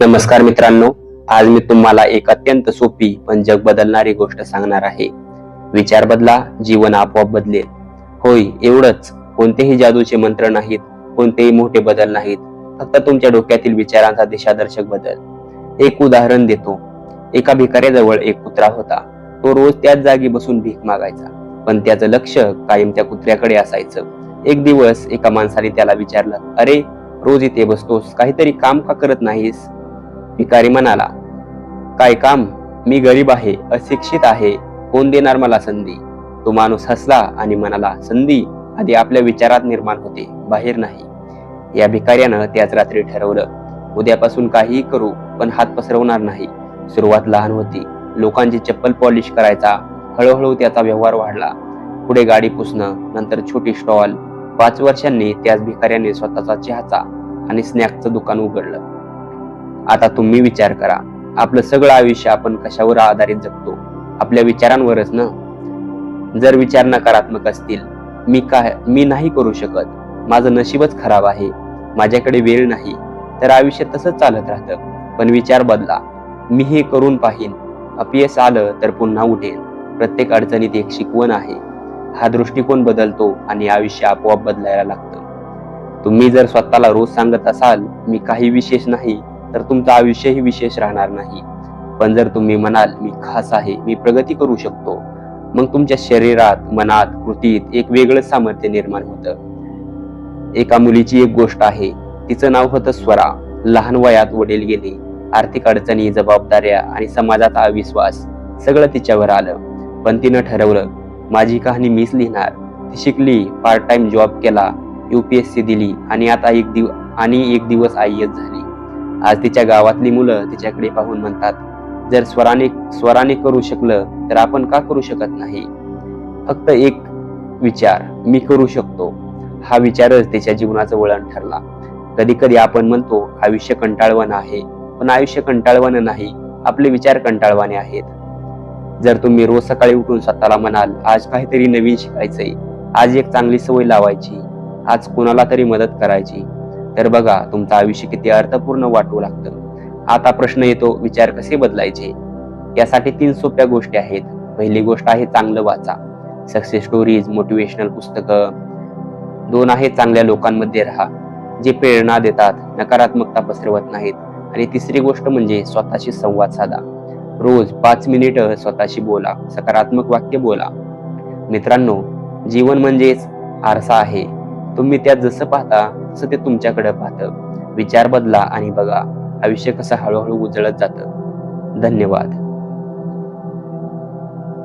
नमस्कार मित्रांनो आज मी तुम्हाला एक अत्यंत सोपी पण जग बदलणारी गोष्ट सांगणार आहे. विचार बदला जीवन आपोआप बदलेल. होय एवढंच. कोणतेही जादूचे मंत्र नाहीत कोणतेही मोठे बदल नाहीत. फक्त तुमच्या डोक्यातील विचारांचा दिशादर्शक बदल. एक उदाहरण देतो. एका भिकाऱ्याजवळ एक कुत्रा होता. तो रोज त्याच जागी बसून भीक मागायचा. पण त्याचं लक्ष कायम त्या कुत्र्याकडे असायचं. एक दिवस एका माणसाने त्याला विचारलं अरे रोज इथे बसतोस? काहीतरी काम का करत नाहीस? भिकारी म्हणाला काय काम? मी गरीब आहे अशिक्षित आहे. कोण देणार मला संधी? तो माणूस हसला आणि म्हणाला संधी आधी आपल्या विचारात निर्माण होते बाहेर नाही. या भिकाऱ्यानं त्याच रात्री ठरवलं उद्यापासून काहीही करू पण हात पसरवणार नाही. सुरुवात लहान होती. लोकांची चप्पल पॉलिश करायचा हळूहळू त्याचा व्यवहार वाढला. पुढे गाडी पुसणं नंतर छोटी स्टॉल. पाच वर्षांनी त्याच भिकाऱ्याने स्वतःचा चहाचा आणि स्नॅकचं दुकान उघडलं. आता तुम्ही विचार करा. आपलं सगळं आयुष्य आपण कशावर आधारित जगतो? आपल्या विचारांवरच ना? जर विचार नकारात्मक असतील मी काय मी नाही करू शकत. माझं नशीबच खराब आहे. माझ्याकडे वेळ नाही. तर आयुष्य तसंच चालत राहतं. पण विचार बदला. मी हे करून पाहिन. अपयश आलं तर पुन्हा उठेन. प्रत्येक अडचणीत एक शिकवण आहे. हा दृष्टिकोन बदलतो आणि आयुष्य आपोआप बदलायला लागतं. तुम्ही जर स्वतःला रोज सांगत असाल मी काही विशेष नाही तर तुमचं आयुष्यही विशेष राहणार नाही. पण जर तुम्ही म्हणाल मी खास आहे मी प्रगती करू शकतो मग तुमच्या शरीरात मनात कृतीत एक वेगळं सामर्थ्य निर्माण होतं. एका मुलीची एक गोष्ट आहे तिचं नाव होतं स्वरा. लहान वयात वडील गेले आर्थिक अडचणी जबाबदाऱ्या आणि समाजाचा अविश्वास सगळं तिच्यावर आलं. पण तिनं ठरवलं माझी कहाणी मीच लिहिणार. ती शिकली पार्ट टाइम जॉब केला युपीएससी दिली आणि आता एक दिव आणि एक दिवस आय एस झाली. आज तिच्या गावातली मुलं तिच्याकडे पाहून म्हणतात जर स्वराने स्वराने करू शकलं तर आपण का करू शकत नाही? फक्त एक विचार मी करू शकतो. हा विचारच तिच्या जीवनाचं वळण ठरला. कधी कधी आपण म्हणतो आयुष्य कंटाळवान आहे. पण आयुष्य कंटाळवाणं नाही आपले विचार कंटाळवाने आहेत. जर तुम्ही रोज सकाळी उठून स्वतःला म्हणाल आज काहीतरी नवीन शिकायचंय आज एक चांगली सवय लावायची आज कोणाला तरी मदत करायची तर बघा तुमचं आयुष्य किती अर्थपूर्ण वाटू लागतं. आता प्रश्न येतो विचार कसे बदलायचे? यासाठी तीन सोप्या गोष्टी आहेत. पहिली गोष्ट आहे चांगलं वाचा. सक्सेस स्टोरीज मोटिवेशनल पुस्तकं. दोन आहे चांगल्या लोकांमध्ये राहा. जे प्रेरणा देतात नकारात्मकता पसरवत नाहीत. आणि तिसरी गोष्ट म्हणजे स्वतःशी संवाद साधा. रोज पाच मिनिट स्वतःशी बोला. सकारात्मक वाक्य बोला. मित्रांनो जीवन म्हणजेच आरसा आहे. तुम्ही त्यात जसं पाहता तसं ते तुमच्याकडे पाहतं. विचार बदला आणि बघा आयुष्य कसं हळूहळू उजळत जातं. धन्यवाद.